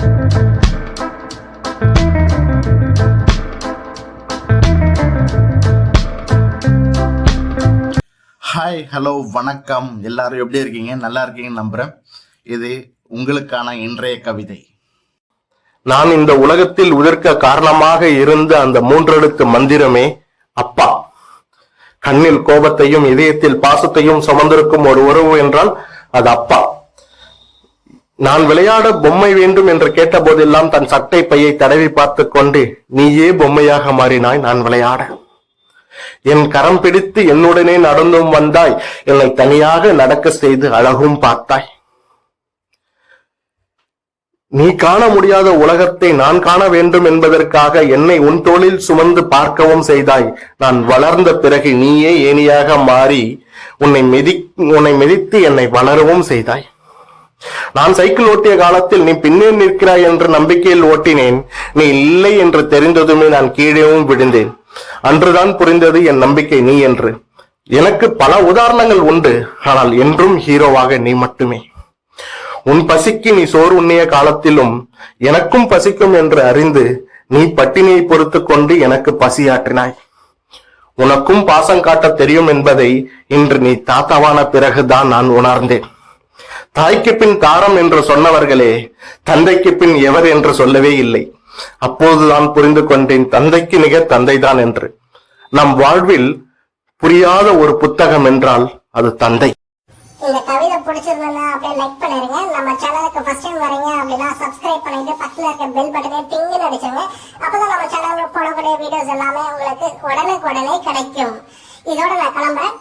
Hi hello வணக்கம். எல்லாரும் எப்படி இருக்கீங்க? நல்லா இருக்கீங்கன்னு நம்புறேன். இது உங்களுக்கான இன்றைய கவிதை. நான் இந்த உலகத்தில் உதிர்க்க காரணமாக இருந்த அந்த மூன்றெழுத்து மந்திரமே அப்பா. கண்ணில் கோபத்தையும் இதயத்தில் பாசத்தையும் சுமந்திருக்கும் ஒரு உறவு என்றால் அது அப்பா. நான் விளையாட பொம்மை வேண்டும் என்று கேட்ட போதெல்லாம் தன் சட்டை பையை தடவி பார்த்து கொண்டு நீயே பொம்மையாக மாறினாய் நான் விளையாட. என் கரம் பிடித்து என்னுடனே நடந்தும் வந்தாய் என்னை தனியாக நடக்க செய்து அழகும் பார்த்தாய். நீ காண முடியாத உலகத்தை நான் காண வேண்டும் என்பதற்காக என்னை உன் தோளில் சுமந்து பார்க்கவும் செய்தாய். நான் வளர்ந்த பிறகு நீயே ஏணியாக மாறி உன்னை மிதி உன்னை மிதித்து என்னை வளரவும் செய்தாய். நான் சைக்கிள் ஓட்டிய காலத்தில் நீ பின்னே நிற்கிறாய் என்ற நம்பிக்கையில் ஓட்டினேன். நீ இல்லை என்று தெரிந்ததுமே நான் கீழேவும் விழுந்தேன். அன்றுதான் புரிந்தது என் நம்பிக்கை நீ என்று. எனக்கு பல உதாரணங்கள் உண்டு. ஆனால் என்றும் ஹீரோவாக நீ மட்டுமே. உன் பசிக்கு நீ சோறு உண்ணிய காலத்திலும் எனக்கும் பசிக்கும் என்று அறிந்து நீ பட்டினியை பொறுத்து கொண்டு எனக்கு பசியாற்றினாய். உனக்கும் பாசம் காட்ட தெரியும் என்பதை இன்று நீ தாத்தாவான பிறகுதான் நான் உணர்ந்தேன். தாய்க்கு பின் காரம் என்று சொன்னவர்களே தந்தைக்கு பின் எவர் என்று சொல்லவே இல்லை. அப்போதுதான் புரிந்து கொண்டேன் தந்தைக்கு நிகர் தந்தைதான் என்று. நம் வாழ்வில் புரியாத ஒரு புத்தகம் என்றால் அது தந்தை. இந்த கவிதை பிடிச்சிருந்ததுன்னா அப்படியே லைக் பண்ணிருங்க. நம்ம சேனலுக்கு ஃபர்ஸ்ட் டைம் வரீங்க அப்படின்னா சப்ஸ்கிரைப் பண்ணிட்டு பக்கத்தில் இருக்க பெல் பட்டனே டிங்குன்னு அடிச்சுங்க. அப்பதான் நம்ம சேனல்ல போடக்கூடிய வீடியோஸ் எல்லாமே உங்களுக்கு உடனுக்குடனே கிடைக்கும். இதோட நான் கிளம்புறேன்.